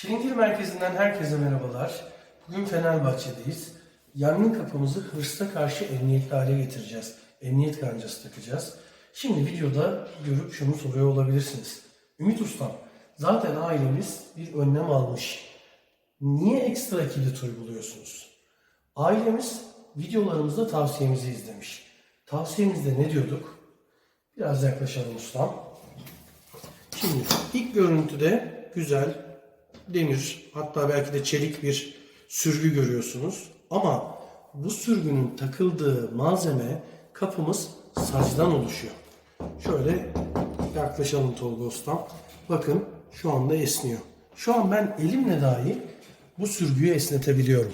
Çilingir Merkezi'nden herkese merhabalar. Bugün Fenerbahçe'deyiz. Yangın kapımızı hırsa karşı emniyetli hale getireceğiz. Emniyet kancası takacağız. Şimdi videoda görüp şunu soruyor olabilirsiniz. Ümit Ustam, zaten ailemiz bir önlem almış. Niye ekstra kilit uyguluyorsunuz? Ailemiz videolarımızda tavsiyemizi izlemiş. Tavsiyemizde ne diyorduk? Biraz yaklaşalım ustam. Şimdi ilk görüntüde güzel demir hatta belki de çelik bir sürgü görüyorsunuz. Ama bu sürgünün takıldığı malzeme kapımız sacdan oluşuyor. Şöyle yaklaşalım Tolga Ustam. Bakın şu anda esniyor. Şu an ben elimle dahi bu sürgüyü esnetebiliyorum.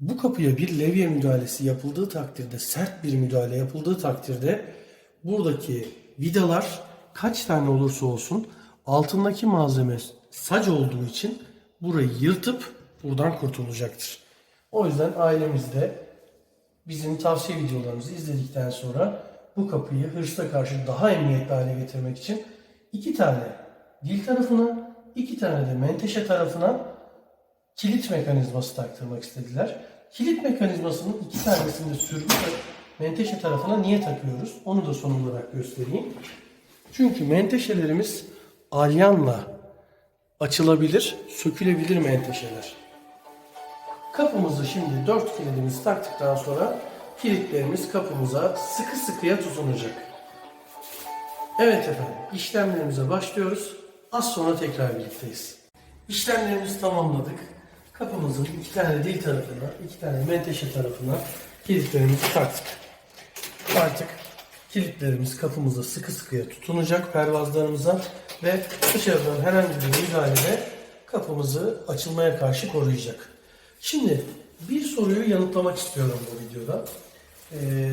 Bu kapıya bir levye müdahalesi yapıldığı takdirde, sert bir müdahale yapıldığı takdirde buradaki vidalar kaç tane olursa olsun altındaki malzeme sac olduğu için burayı yırtıp buradan kurtulacaktır. O yüzden ailemizde bizim tavsiye videolarımızı izledikten sonra bu kapıyı hırsla karşı daha emniyetli hale getirmek için iki tane dil tarafına, iki tane de menteşe tarafına kilit mekanizması taktırmak istediler. Kilit mekanizmasının iki tanesini sürgü ve menteşe tarafına niye takıyoruz? Onu da son olarak göstereyim. Çünkü menteşelerimiz alyanla açılabilir, sökülebilir menteşeler. Kapımızı şimdi dört kilidimizi taktıktan sonra kilitlerimiz kapımıza sıkı sıkıya tutunacak. Evet efendim, işlemlerimize başlıyoruz. Az sonra tekrar birlikteyiz. İşlemlerimizi tamamladık. Kapımızın iki tane dil tarafına, iki tane menteşe tarafına kilitlerimizi taktık. Artık kilitlerimiz kapımıza sıkı sıkıya tutunacak pervazlarımıza ve dışarıdan herhangi bir müdahalede kapımızı açılmaya karşı koruyacak. Şimdi bir soruyu yanıtlamak istiyorum bu videoda. Ee,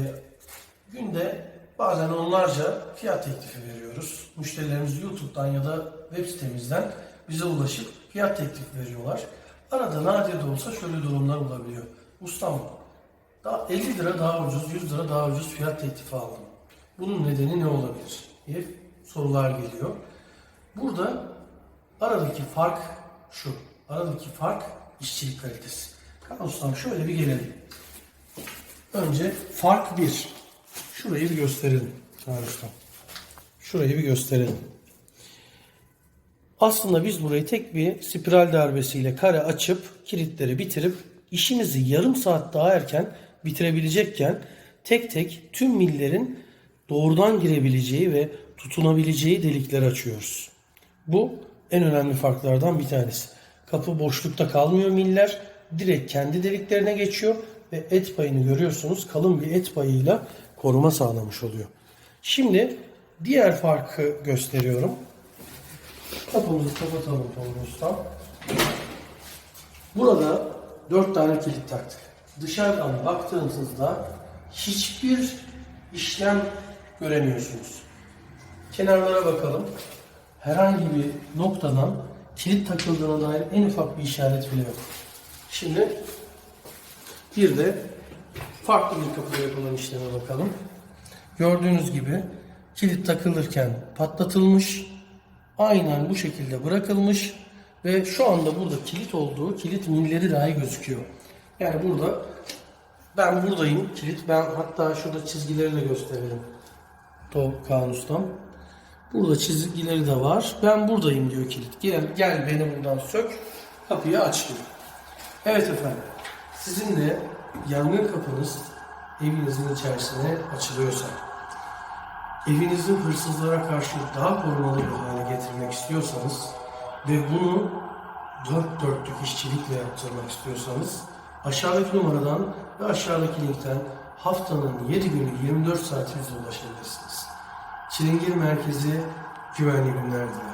günde bazen onlarca fiyat teklifi veriyoruz. Müşterilerimiz YouTube'dan ya da web sitemizden bize ulaşıp fiyat teklifi veriyorlar. Arada nadir de olsa şöyle durumlar olabiliyor. Ustam daha 50 lira daha ucuz, 100 lira daha ucuz fiyat teklifi aldım. Bunun nedeni ne olabilir diye sorular geliyor. Burada aradaki fark şu. Aradaki fark işçilik kalitesi. Kaan Ustam şöyle bir gelelim. Önce fark bir. Şurayı bir gösterelim. Kaan Ustam. Şurayı bir gösterelim. Aslında biz burayı tek bir spiral darbesiyle kare açıp kilitleri bitirip işimizi yarım saat daha erken bitirebilecekken tek tek tüm millerin doğrudan girebileceği ve tutunabileceği delikleri açıyoruz. Bu en önemli farklardan bir tanesi. Kapı boşlukta kalmıyor miller. Direkt kendi deliklerine geçiyor ve et payını görüyorsunuz. Kalın bir et payıyla koruma sağlamış oluyor. Şimdi diğer farkı gösteriyorum. Kapımızı kapatalım Tolga. Burada dört tane kilit taktık. Dışarıdan baktığınızda hiçbir işlem göremiyorsunuz. Kenarlara bakalım. Herhangi bir noktadan kilit takıldığına dair en ufak bir işaret bile yok. Şimdi bir de farklı bir kapıda yapılan işleme bakalım. Gördüğünüz gibi kilit takılırken patlatılmış. Aynen bu şekilde bırakılmış ve şu anda burada kilit olduğu kilit milleri dahi gözüküyor. Yani burada ben buradayım kilit. Ben hatta şurada çizgileri de gösterelim. Kaan Ustam. Burada çizgileri de var. Ben buradayım diyor kilit. Gel, gel beni buradan sök. Kapıyı aç diyor. Evet efendim. Sizin de yangın kapınız evinizin içerisine açılıyorsa, evinizin hırsızlara karşı daha korumalı bir hale getirmek istiyorsanız ve bunu dört dörtlük işçilikle yaptırmak istiyorsanız aşağıdaki numaradan ve aşağıdaki linkten haftanın 7 günü 24 saat bize ulaşabilirsiniz. Çilingir Merkezi güvenli günler diler.